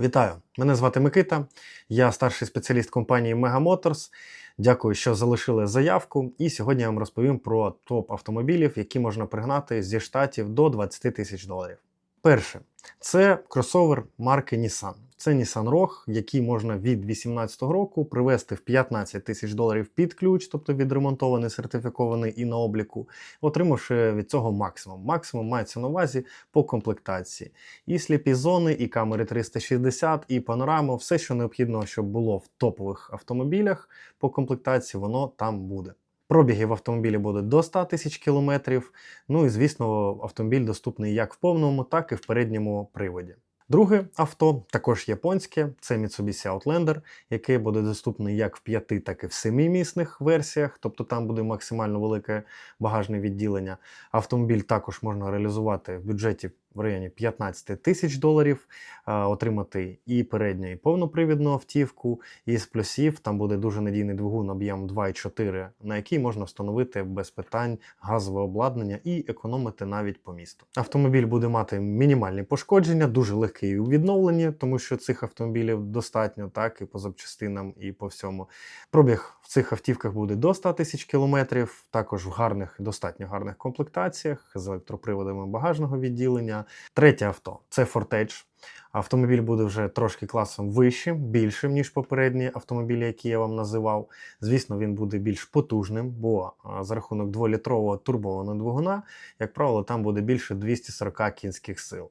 Вітаю! Мене звати Микита, я старший спеціаліст компанії Mega Motors. Дякую, що залишили заявку. І сьогодні я вам розповім про топ автомобілів, які можна пригнати зі штатів до 20 тисяч доларів. Перше, це кросовер марки Nissan. Це Nissan Rogue, який можна від 2018 року привезти в 15 тисяч доларів під ключ, тобто відремонтований, сертифікований і на обліку, отримавши від цього максимум. Максимум мається на увазі по комплектації. І сліпі зони, і камери 360, і панораму, все, що необхідно, щоб було в топових автомобілях по комплектації, воно там буде. Пробіги в автомобілі будуть до 100 тисяч кілометрів. Ну і звісно, автомобіль доступний як в повному, так і в передньому приводі. Друге авто також японське, це Mitsubishi Outlander, який буде доступний як в 5, так і в 7-місних версіях, тобто там буде максимально велике багажне відділення. Автомобіль також можна реалізувати в бюджеті в районі 15 тисяч доларів, а, отримати і передню, і повнопривідну автівку. І з плюсів там буде дуже надійний двигун об'єм 2,4, на який можна встановити без питань газове обладнання і економити навіть по місту. Автомобіль буде мати мінімальні пошкодження, дуже легкий у відновленні, тому що цих автомобілів достатньо, так і по запчастинам, і по всьому. Пробіг в цих автівках буде до 100 тисяч кілометрів, також в гарних, достатньо гарних комплектаціях з електроприводами багажного відділення. Третє авто це Fortage. Автомобіль буде вже трошки класом вищим, більшим, ніж попередні автомобілі, які я вам називав. Звісно, він буде більш потужним, бо за рахунок 2-літрового турбованого двигуна, як правило, там буде більше 240 кінських сил.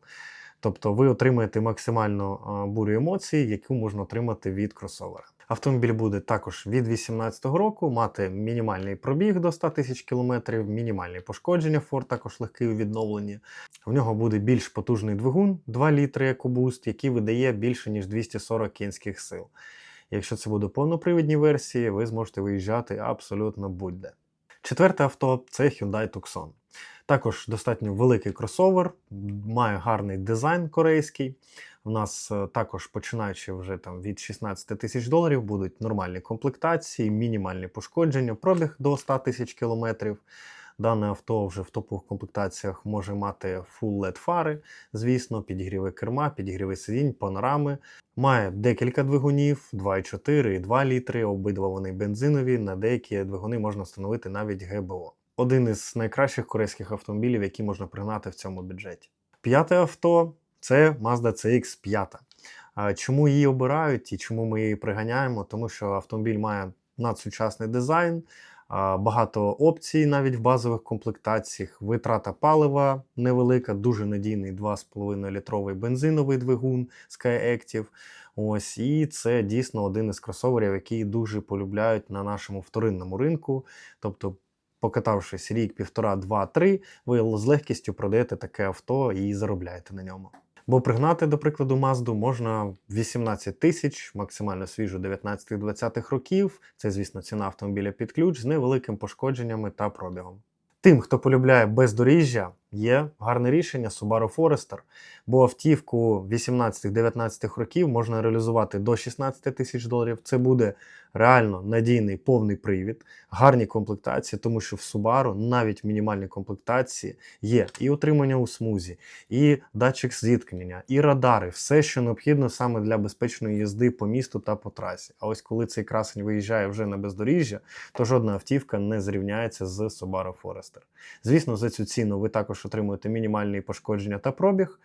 Тобто ви отримаєте максимальну бурю емоцій, яку можна отримати від кросовера. Автомобіль буде також від 2018 року мати мінімальний пробіг до 100 тисяч кілометрів, мінімальні пошкодження, Ford також легкий у відновленні. В нього буде більш потужний двигун, 2 літри EcoBoost, який видає більше ніж 240 кінських сил. Якщо це буде повнопривідні версії, ви зможете виїжджати абсолютно будь-де. Четверте авто це Hyundai Tucson. Також достатньо великий кросовер, має гарний дизайн корейський. У нас е, також починаючи вже там від 16 тисяч доларів будуть нормальні комплектації, мінімальні пошкодження, пробіг до 100 тисяч кілометрів. Дане авто вже в топових комплектаціях може мати full LED фари, звісно, підігріви керма, підігріви сидінь, панорами. Має декілька двигунів, 2,4 і 2 літри, обидва вони бензинові, на деякі двигуни можна встановити навіть ГБО. Один із найкращих корейських автомобілів, які можна пригнати в цьому бюджеті. П'яте авто це Mazda CX5. Чому її обирають і чому ми її приганяємо? Тому що автомобіль має надсучасний дизайн, багато опцій навіть в базових комплектаціях. Витрата палива невелика, дуже надійний 2,5 літровий бензиновий двигун SkyActiv. Ось і це дійсно один із кросоверів, які дуже полюбляють на нашому вторинному ринку. Тобто, покатавшись рік, півтора, два, три, ви з легкістю продаєте таке авто і заробляєте на ньому. Бо пригнати, до прикладу, Мазду можна 18 тисяч, максимально свіжу 19-20 років. Це, звісно, ціна автомобіля під ключ з невеликим пошкодженнями та пробігом. Тим, хто полюбляє бездоріжжя, є гарне рішення Subaru Forester, бо автівку 18-19 років можна реалізувати до 16 тисяч доларів. Це буде реально надійний повний привід, гарні комплектації, тому що в Subaru навіть в мінімальній комплектації є і утримання у смузі, і датчик зіткнення, і радари, все, що необхідно саме для безпечної їзди по місту та по трасі. А ось коли цей красень виїжджає вже на бездоріжжя, то жодна автівка не зрівняється з Subaru Forester. Звісно, за цю ціну ви також отримуєте мінімальні пошкодження та пробіг.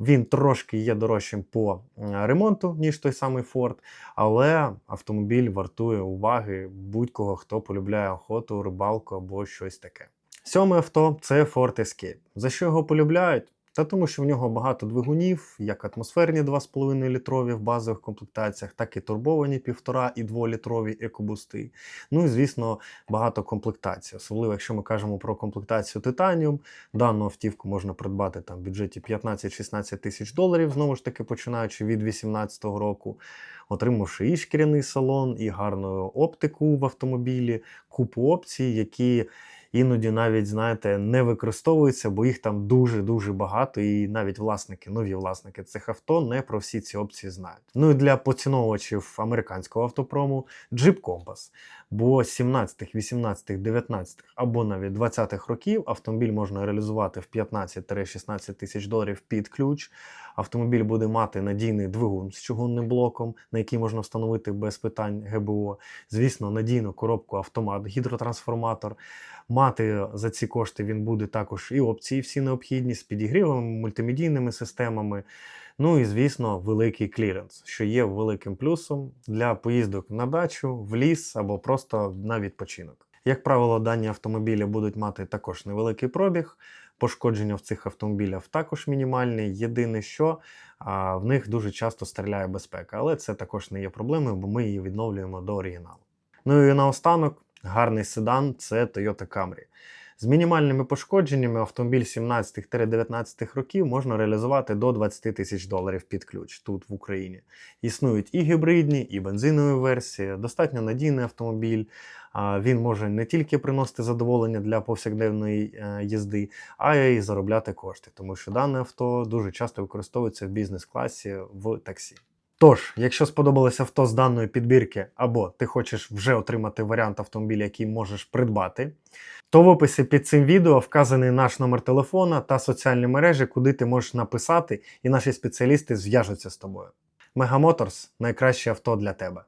Він трошки є дорожчим по е, ремонту, ніж той самий Ford, але автомобіль вартує уваги будь-кого, хто полюбляє охоту, рибалку або щось таке. Сьоме авто це Ford Escape. За що його полюбляють? Та тому, що в нього багато двигунів, як атмосферні 2,5 літрові в базових комплектаціях, так і турбовані 1,5 і 2 літрові екобусти. Ну і звісно, багато комплектацій. Особливо, якщо ми кажемо про комплектацію Titanium, дану автівку можна придбати там в бюджеті 15-16 тисяч доларів, знову ж таки починаючи від 2018 року, отримавши і шкіряний салон, і гарну оптику в автомобілі, купу опцій, які іноді навіть, знаєте, не використовуються, бо їх там дуже-дуже багато, і навіть власники, нові власники цих авто не про всі ці опції знають. Ну і для поціновувачів американського автопрому Jeep Compass. Бо з 17, 18, 19 або навіть 20 років автомобіль можна реалізувати в 15-16 тисяч доларів під ключ. Автомобіль буде мати надійний двигун з чугунним блоком, на який можна встановити без питань ГБО. Звісно, надійну коробку автомат, гідротрансформатор. Мати за ці кошти він буде також і опції всі необхідні з підігрівами, мультимедійними системами. Ну і звісно, великий кліренс, що є великим плюсом для поїздок на дачу, в ліс або просто на відпочинок. Як правило, дані автомобілі будуть мати також невеликий пробіг. Пошкодження в цих автомобілях також мінімальні. Єдине, що а, в них дуже часто стріляє безпека, але це також не є проблемою, бо ми її відновлюємо до оригіналу. Ну і наостанок, гарний седан це Toyota Camry. З мінімальними пошкодженнями автомобіль 17-19 років можна реалізувати до 20 тисяч доларів під ключ тут в Україні. Існують і гібридні, і бензинові версії, достатньо надійний автомобіль. Він може не тільки приносити задоволення для повсякденної е, їзди, а й заробляти кошти, тому що дане авто дуже часто використовується в бізнес-класі в таксі. Тож, якщо сподобалось авто з даної підбірки, або ти хочеш вже отримати варіант автомобіля, який можеш придбати, то в описі під цим відео вказаний наш номер телефона та соціальні мережі, куди ти можеш написати, і наші спеціалісти зв'яжуться з тобою. Мегамоторс найкраще авто для тебе.